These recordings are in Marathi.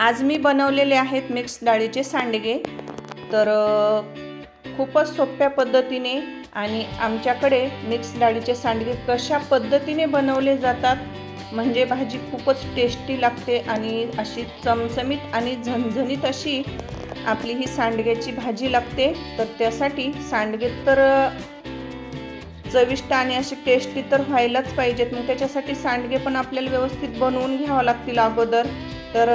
आज मी बनवलेले आहेत मिक्स डाळीचे सांडगे. तर खूपच सोप्या पद्धतीने आणि आमच्याकडे मिक्स डाळीचे सांडगे कशा पद्धतीने बनवले जातात म्हणजे भाजी खूपच टेस्टी लागते आणि अशी चमचमीत आणि झणझणीत अशी आपली ही सांडग्याची भाजी लागते. तर त्यासाठी सांडगे तर चविष्ट आणि अशी टेस्टी तर व्हायलाच पाहिजेत. मग त्याच्यासाठी सांडगे पण आपल्याला व्यवस्थित बनवून घ्यावं लागतील अगोदर. तर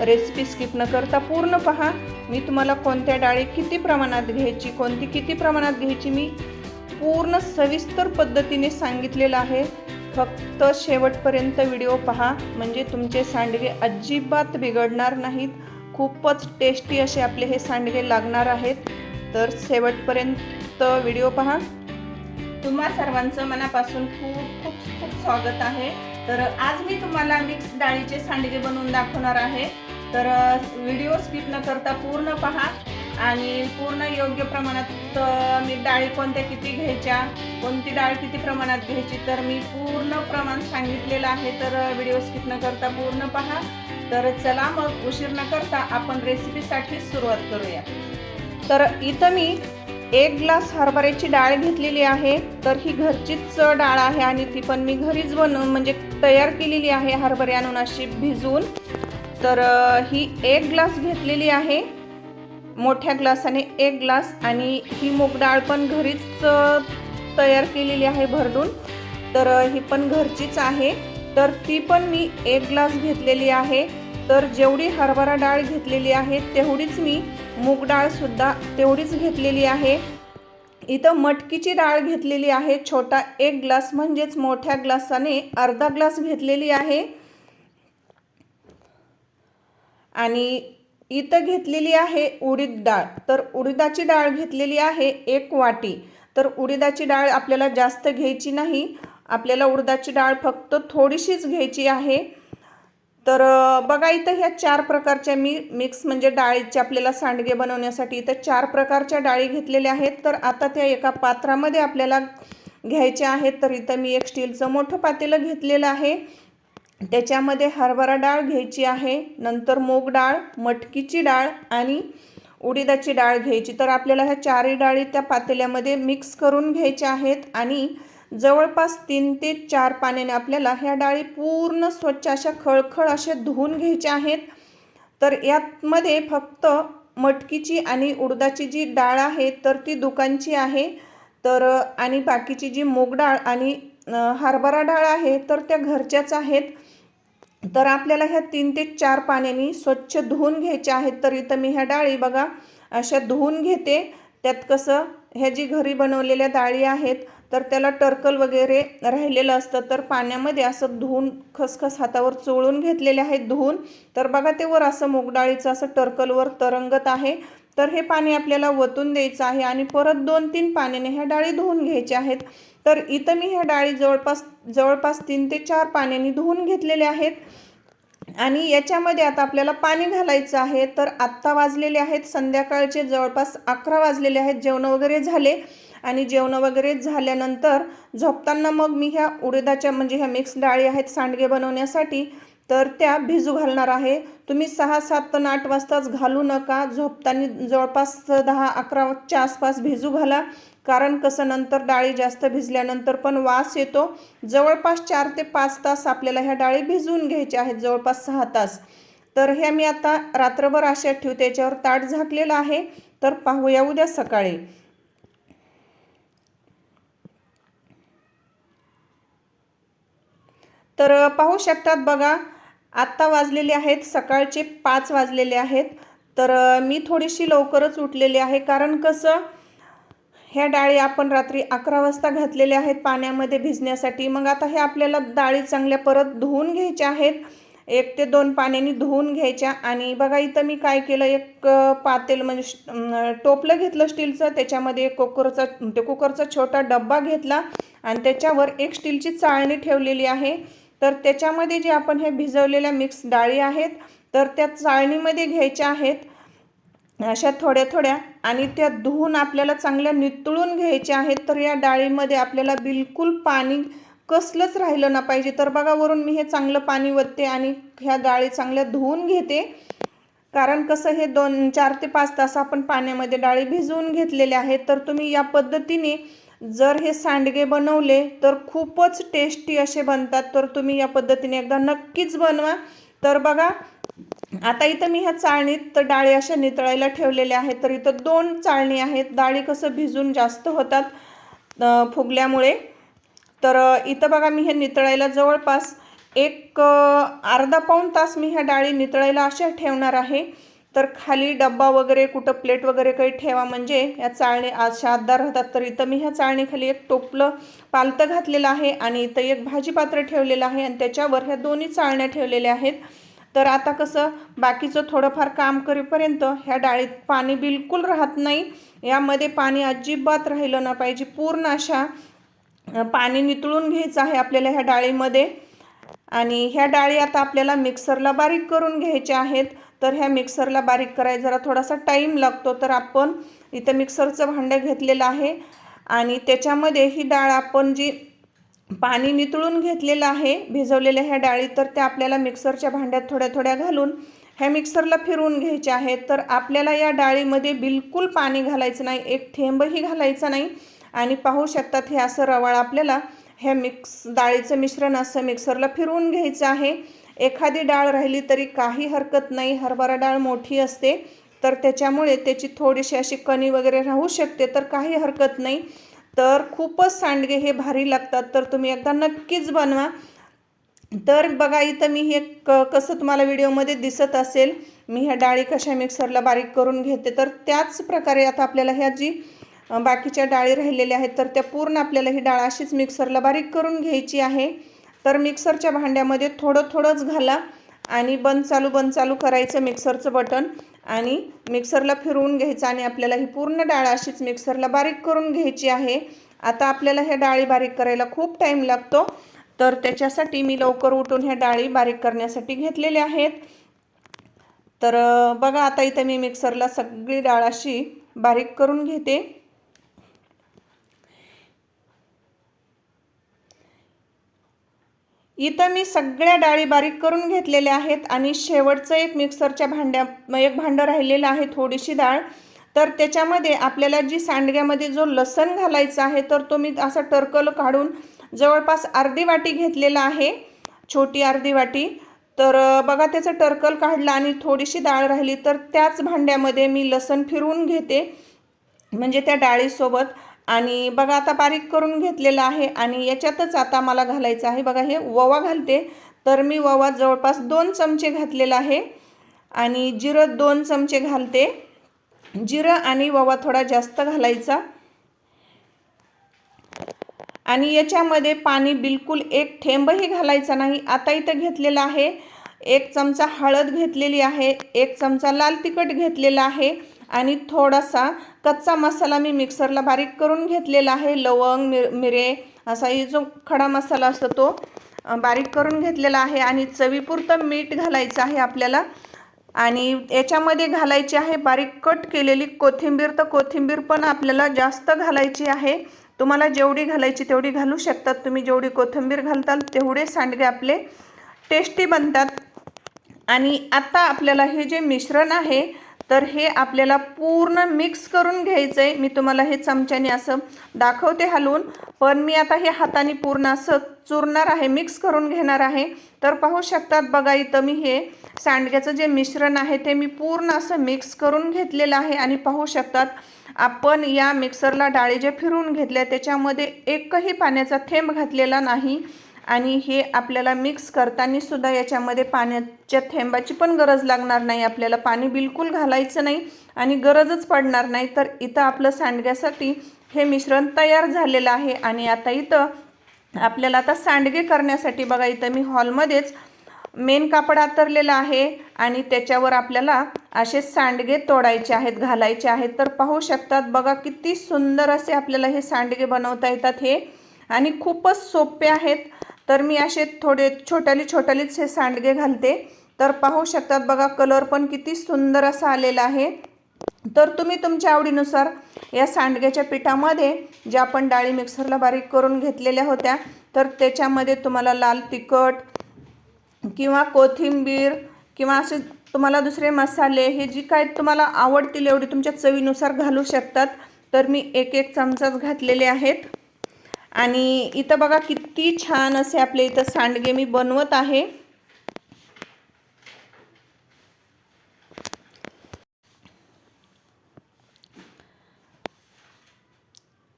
रेसिपी स्किप न करता पूर्ण पहा. मी तुम्हाला कोणत्या डाळी किती प्रमाणात घ्यायची कोणती किती प्रमाणात घ्यायची मी पूर्ण सविस्तर पद्धतीने सांगितलेलं आहे. फक्त शेवटपर्यंत व्हिडिओ पहा. म्हणजे तुमचे सांडगे अजिबात बिघडणार नाहीत. खूपच टेस्टी असे आपले हे सांडगे लागणार आहेत. तर शेवटपर्यंत व्हिडिओ पहा. तुम्हा सर्वांचं मनापासून खूप खूप खूप स्वागत आहे. तर आज मी तुम्हाला मिक्स डाळीचे सांडगे बनवून दाखवणार आहे. तर व्हिडिओ स्किप न करता पूर्ण पहा आणि पूर्ण योग्य प्रमाणात मी डाळी कोणत्या किती घ्यायच्या कोणती डाळ किती प्रमाणात घ्यायची तर मी पूर्ण प्रमाण सांगितलेलं आहे. तर व्हिडिओ स्किप न करता पूर्ण पहा. तर चला मग उशीर न करता आपण रेसिपीसाठी सुरुवात करूया. तर इथं मी एक ग्लास हरभऱ्याची डाळ घेतलेली आहे तर ही घरचीच डाळ आहे आणि ती पण मी घरीच बनवून म्हणजे तयार केलेली आहे हरभरे आणून अशी भिजवून तर ही एक ग्लास घेतलेली आहे मोठ्या ग्लासाने एक ग्लास आणि ही मूग डाळ पण घरीच तयार केलेली आहे भरडून. तर ही पण घरचीच आहे. तर ती पण मी एक ग्लास घेतलेली आहे. तर जेवढी हरभरा डाळ घेतलेली आहे तेवढीच मी मूग डाळ सुद्धा तेवढीच घेतलेली आहे. इथं मटकीची डाळ घेतलेली आहे. छोटा एक ग्लास म्हणजेच मोठ्या ग्लासाने अर्धा ग्लास घेतलेली आहे. आणि इथं घेतलेली आहे उडीद डाळ. तर उडीदाची डाळ घेतलेली आहे एक वाटी. तर उडीदाची डाळ आपल्याला जास्त घ्यायची नाही. आपल्याला उडदाची डाळ फक्त थोडीशीच घ्यायची आहे. तर बघा इथं ह्या चार प्रकारच्या मी मिक्स म्हणजे डाळीचे आपल्याला सांडगे बनवण्यासाठी इथं चार प्रकारच्या डाळी घेतलेल्या आहेत. तर आता त्या एका पात्रामध्ये आपल्याला घ्यायच्या आहेत. तर इथं मी एक स्टीलचं मोठं पातेलं घेतलेलं आहे. त्याच्यामध्ये हरभरा डाळ घ्यायची आहे. नंतर मूग डाळ मटकीची डाळ आणि उडीदाची डाळ घ्यायची. तर आपल्याला ह्या चारही डाळी त्या पातेल्यामध्ये मिक्स करून घ्यायच्या आहेत. आणि जवळपास तीन ते चार पाण्याने आपल्याला ह्या डाळी पूर्ण स्वच्छ अशा खळखळ अशा धुवून घ्यायच्या आहेत. तर यातमध्ये फक्त मटकीची आणि उडदाची जी डाळ आहे तर ती दुकानची आहे. तर आणि बाकीची जी मूग डाळ आणि हरभरा डाळ आहे तर त्या घरच्याच आहेत. तर आपल्याला ह्या तीन ते चार पाण्याने स्वच्छ धुवून घ्यायच्या आहेत. तर इथं मी ह्या डाळी बघा अशा धुवून घेते. त्यात कसं ह्या जी घरी बनवलेल्या डाळी आहेत तर त्याला टर्कल वगैरे राहिलेलं असतं तर पाण्यामध्ये असं धुवून खसखस हातावर चोळून घेतलेले आहेत धुवून. तर बघा ते वर असं मूग डाळीचं असं टर्कलवर तरंगत आहे. तर हे पाणी आपल्याला वतून द्यायचं आहे आणि परत दोन तीन पाण्याने ह्या डाळी धुवून घ्यायच्या आहेत. तर इथं मी ह्या डाळी जवळपास जवळपास तीन ते चार पाण्याने धुवून घेतलेल्या आहेत. आणि याच्यामध्ये आता आपल्याला पाणी घालायचं आहे. तर आत्ता वाजलेले आहेत संध्याकाळचे जवळपास अकरा वाजलेले आहेत जेवण वगैरे झाले. आणि जेवण वगैरे झाल्यानंतर झोपताना मग मी ह्या उडीदाच्या म्हणजे ह्या मिक्स डाळी आहेत सांडगे बनवण्यासाठी तर त्या भिजू घालणार आहे. तुम्ही सहा सात पण आठ वाजताच घालू नका. झोपताना जवळपास दहा अकराच्या आसपास भिजू घाला. कारण कसं नंतर डाळी जास्त भिजल्यानंतर पण वास येतो. जवळपास चार ते पाच तास आपल्याला ह्या डाळी भिजवून घ्यायच्या आहेत जवळपास सहा तास. तर ह्या मी आता रात्रभर अशा ठेवते याच्यावर ताट झाकलेलं आहे. तर पाहूया उद्या सकाळी. तर पाहू शकतात बघा आत्ता वाजलेले आहेत सकाळचे पाच वाजलेले आहेत. तर मी थोडीशी लवकरच उठलेली आहे कारण कसं ह्या डाळी आपण रात्री अकरा वाजता घातलेल्या आहेत पाण्यामध्ये भिजण्यासाठी. मग आता हे आपल्याला डाळी चांगल्या परत धुवून घ्यायच्या आहेत. एक ते दोन पाण्याने धुवून घ्यायच्या आणि बघा इथं मी काय केलं एक पातेल म्हणजे टोपलं घेतलं स्टीलचं त्याच्यामध्ये एक कुकरचा ते कुकरचा छोटा डब्बा घेतला आणि त्याच्यावर एक स्टीलची चाळणी ठेवलेली आहे. तर त्याच्यामध्ये जे आपण हे भिजवलेल्या मिक्स डाळी आहेत तर त्या चाळणीमध्ये घ्यायच्या आहेत. अशा थोड्या थोड्या आणि त्या धुवून आपल्याला चांगल्या नितळून घ्यायच्या आहेत तर या डाळीमध्ये आपल्याला बिलकुल पाणी कसलंच राहिलं ना पाहिजे. तर बघा वरून मी हे चांगलं पाणी वतते आणि ह्या डाळी चांगल्या धुवून घेते. कारण कसं हे दोन चार ते पाच तास आपण पाण्यामध्ये डाळी भिजवून घेतलेल्या आहेत. तर तुम्ही या पद्धतीने जर हे सांडगे बनवले तर खूपच टेस्टी असे बनतात. तर तुम्ही या पद्धतीने एकदा नक्कीच बनवा. तर बघा आता इथं मी ह्या चाळणीत तर डाळी अशा नितळायला ठेवलेल्या आहेत. तर इथं दोन चाळणी आहेत. डाळी कसं भिजून जास्त होतात फुगल्यामुळे. तर इथं बघा मी हे नितळायला जवळपास एक अर्धा पाऊण तास मी ह्या डाळी नितळायला अशा ठेवणार आहे. तर खाली डब्बा वगैरे कुठं प्लेट वगैरे काही ठेवा म्हणजे या चाळणी आज शातदार राहतात तर इथं मी ह्या चाळणीखाली एक टोपलं पालतं घातलेलं आहे आणि इथं एक भाजीपात्र ठेवलेलं आहे आणि त्याच्यावर ह्या दोन्ही चाळण्या ठेवलेल्या आहेत. तर आता कसं बाकीचं थोडंफार काम करेपर्यंत ह्या डाळीत पाणी बिलकुल राहत नाही. यामध्ये पाणी अजिबात राहिलं ना पाहिजे. पूर्ण अशा पाणी नितळून घ्यायचं आहे आपल्याला ह्या डाळीमध्ये. आणि ह्या डाळी आता आपल्याला मिक्सरला बारीक करून घ्यायच्या आहेत. तर ह्या मिक्सरला बारीक करायला जरा थोडासा टाईम लागतो. तर आपण इथं मिक्सरचं भांडं घेतलेलं आहे. आणि त्याच्यामध्ये ही डाळ आपण जी पाणी नितळून घेतलेलं आहे भिजवलेल्या ह्या डाळी तर त्या आपल्याला मिक्सरच्या भांड्यात थोड्या थोड्या घालून ह्या मिक्सरला फिरवून घ्यायच्या आहेत. तर आपल्याला या डाळीमध्ये बिलकुल पाणी घालायचं नाही एक थेंबही घालायचा नाही. आणि पाहू शकतात हे असं रवाळ आपल्याला ह्या मिक्स डाळीचं मिश्रण असं मिक्सरला फिरवून घ्यायचं आहे. एखादी डाळ राहिली तरी काही हरकत नाही. हरभरा डाळ मोठी असते तर त्याच्यामुळे त्याची थोडीशी अशी कणी वगैरे राहू शकते तर काही हरकत नाही. तर खूपच सांडगे हे भारी लागतात तर तुम्ही एकदा नक्कीच बनवा. तर बघा इथं मी हे क कसं तुम्हाला व्हिडिओमध्ये दिसत असेल मी ह्या डाळी कशा मिक्सरला बारीक करून घेते तर त्याच प्रकारे आता आपल्याला ह्या जी बाकीच्या डाळी राहिलेल्या आहेत तर त्या पूर्ण आपल्याला ही डाळ अशीच मिक्सरला बारीक करून घ्यायची आहे. तर मिक्सरच्या भांड्यामध्ये थोडं थोडंच घाला आणि बंद चालू बंद चालू करायचं मिक्सरचं बटन. आणि मिक्सरला फिरवून घ्यायचं आणि आपल्याला ही पूर्ण डाळ अशीच मिक्सरला बारीक करून घ्यायची आहे. आता आपल्याला ह्या डाळी बारीक करायला खूप टाईम लागतो. तर त्याच्यासाठी मी लवकर उठून ह्या डाळी बारीक करण्यासाठी घेतलेल्या आहेत. तर बघा आता इथं मी मिक्सरला सगळी डाळ अशी बारीक करून घेते. इथं मी सगळ्या डाळी बारीक करून घेतलेल्या आहेत आणि शेवटचं एक मिक्सरच्या भांड्या एक भांडं राहिलेलं आहे थोडीशी डाळ. तर त्याच्यामध्ये आपल्याला जी सांडग्यामध्ये जो लसण घालायचा आहे तर तो मी असा टरकल काढून जवळपास अर्धी वाटी घेतलेला आहे छोटी अर्धी वाटी. तर बघा त्याचं टरकल काढलं आणि थोडीशी डाळ राहिली तर त्याच भांड्यामध्ये मी लसण फिरवून घेते. म्हणजे त्या डाळीसोबत आणि बघा आता बारीक करून घेतलेलं आहे आणि याच्यातच आता मला घालायचं आहे. बघा हे ओवा घालते. तर मी ओवा जवळपास दोन चमचे घातलेला आहे आणि जिरं दोन चमचे घालते. जिरं आणि ओवा थोडा जास्त घालायचा. आणि याच्यामध्ये पाणी बिलकुल एक थेंबही घालायचा नाही. आता इथं घेतलेलं आहे. एक चमचा हळद घेतलेली आहे. एक चमचा लाल तिखट घेतलेला आहे. आणि थोडासा कच्चा मसाला मी मिक्सरला बारीक करून घेतलेला आहे. लवंग मिर मिरे असा ही जो खडा मसाला असतो तो बारीक करून घेतलेला आहे आणि चवीपुरतं मीठ घालायचं आहे आपल्याला. आणि याच्यामध्ये घालायची आहे बारीक कट केलेली कोथिंबीर. तर कोथिंबीर पण आपल्याला जास्त घालायची आहे. तुम्हाला जेवढी घालायची तेवढी घालू शकतात. तुम्ही जेवढी कोथिंबीर घालताल तेवढे सांडगे आपले टेस्टी बनतात. आणि आता आपल्याला हे जे मिश्रण आहे तर हे आपल्याला पूर्ण मिक्स करून घ्यायचं आहे मी तुम्हाला हे चमच्याने असं दाखवते हलवून. पण मी आता हे हाताने पूर्ण असं चुरणार आहे मिक्स करून घेणार आहे. तर पाहू शकतात बघा इथं मी हे सांडग्याचं जे मिश्रण आहे ते मी पूर्ण असं मिक्स करून घेतलेलं आहे. आणि पाहू शकतात आपण या मिक्सरला डाळी जे फिरवून घेतल्या त्याच्यामध्ये एकही पाण्याचा थेंब घातलेला नाही. आणि हे आपल्याला मिक्स करताना सुद्धा याच्यामध्ये पाण्याच्या थेंबाची पण गरज लागणार नाही. आपल्याला पाणी बिलकुल घालायचं नाही आणि गरजच पडणार नाही. तर इथं आपलं सांडग्यासाठी हे मिश्रण तयार झालेलं आहे आणि आता इथं आपल्याला आता सांडगे करण्यासाठी बघा इथं मी हॉलमध्येच मेन कापड आतरलेलं आहे आणि त्याच्यावर आपल्याला असे सांडगे तोडायचे आहेत घालायचे आहेत. तर पाहू शकतात बघा किती सुंदर असे आपल्याला हे सांडगे बनवता येतात हे. आणि खूपच सोपे आहेत. तर मी असे थोडे छोट्याली छोट्यालीच हे सांडगे घालते. तर पाहू शकतात बघा कलर पण किती सुंदर असा आलेला आहे. तर तुम्ही तुमच्या आवडीनुसार या सांडग्याच्या पिठामध्ये ज्या आपण डाळी मिक्सरला बारीक करून घेतलेल्या होत्या तर त्याच्यामध्ये तुम्हाला लाल तिखट किंवा कोथिंबीर किंवा असे तुम्हाला दुसरे मसाले हे जी काय तुम्हाला आवडतील एवढी तुमच्या चवीनुसार घालू शकतात. तर मी एक एक चमचाच घातलेले आहेत. आणि इथं बघा किती छान असे आपले इथं सांडगे मी बनवत आहे.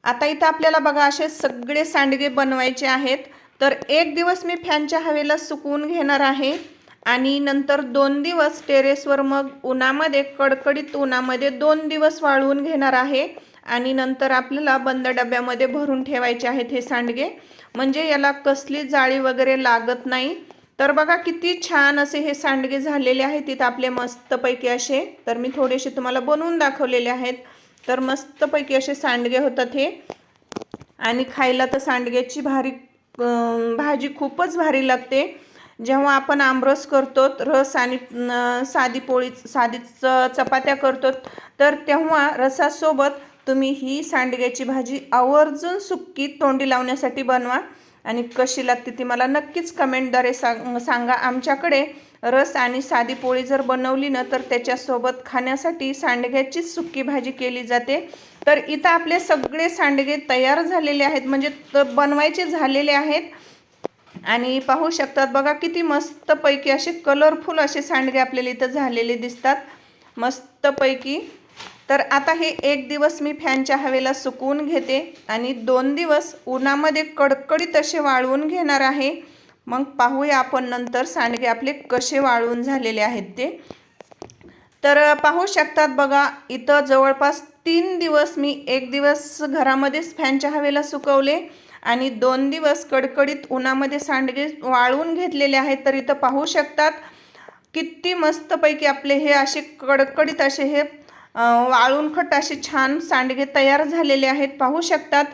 आता इथं आपल्याला बघा असे सगळे सांडगे बनवायचे आहेत. तर एक दिवस मी फॅनच्या हवेला सुकवून घेणार आहे. आणि नंतर दोन दिवस टेरेसवर मग उन्हामध्ये कडकडीत उन्हामध्ये दोन दिवस वाळवून घेणार आहे. आणि नंतर आपल्याला बंद डब्यामध्ये भरून ठेवायचे आहेत हे सांडगे. म्हणजे याला कसली जाळी वगैरे लागत नाही. तर बघा किती छान असे हे सांडगे झालेले आहेत. तिथं आपले मस्तपैकी असे तर मी थोडेसे तुम्हाला बनवून दाखवलेले आहेत. तर मस्तपैकी असे सांडगे होतात हे. आणि खायला तर सांडग्याची भारी भाजी खूपच भारी लागते. जेव्हा आपण आमरस करतो रस आणि साधी पोळी साधी च चपात्या करतो तर तेव्हा रसासोबत तुम्ही ही सांडग्याची भाजी आवर्जून सुक्की तोंडी लावण्यासाठी बनवा. आणि कशी लागते ती मला नक्कीच कमेंटद्वारे सांग सांगा. आमच्याकडे रस आणि साधी पोळी जर बनवली ना तर त्याच्यासोबत खाण्यासाठी सांडग्याचीच सुक्की भाजी केली जाते. तर इथं आपले सगळे सांडगे तयार झालेले आहेत म्हणजे बनवायचे झालेले आहेत. आणि पाहू शकतात बघा किती मस्तपैकी असे कलरफुल असे सांडगे आपल्याला इथं झालेले दिसतात. मस्तपैकी तर आता हे एक दिवस मी फॅनच्या हवेला सुकवून घेते आणि दोन दिवस उन्हामध्ये कडकडीत असे वाळवून घेणार आहे. मग पाहूया आपण नंतर सांडगे आपले कसे वाळवून झालेले आहेत ते. तर पाहू शकतात बघा इथं जवळपास तीन दिवस मी एक दिवस घरामध्येच फॅनच्या हवेला सुकवले आणि दोन दिवस कडकडीत उन्हामध्ये सांडगे वाळवून घेतलेले आहेत. तर इथं पाहू शकतात किती मस्तपैकी आपले हे असे कडकडीत असे हे वाळून खट असे छान सांडगे तयार झालेले आहेत. पाहू शकतात?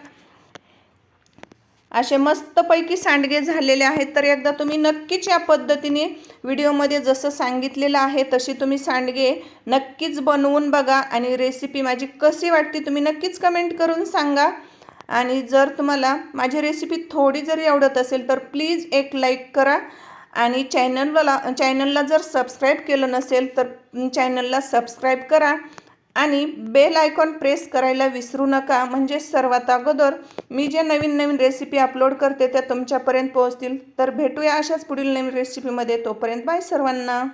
असे मस्तपैकी सांडगे झालेले आहेत. तर एकदा तुम्ही नक्कीच या पद्धतीने व्हिडिओमध्ये जसं सांगितलेलं आहे तशी तुम्ही सांडगे नक्कीच बनवून बघा आणि रेसिपी माझी कशी वाटते तुम्ही नक्कीच कमेंट करून सांगा. आणि जर तुम्हाला माझी रेसिपी थोडी जरी आवडत असेल तर प्लीज एक लाईक करा. आणि चॅनलला चॅनलला जर सबस्क्राईब केलं नसेल तर चॅनलला सबस्क्राईब करा. आणि बेल आयकॉन प्रेस करायला विसरू नका. म्हणजे सर्वात अगोदर मी जे नवीन नवीन रेसिपी अपलोड करते त्या तुमच्यापर्यंत पोहोचतील. तर भेटूया अशाच पुढील नवीन रेसिपीमध्ये तोपर्यंत बाय सर्वांना.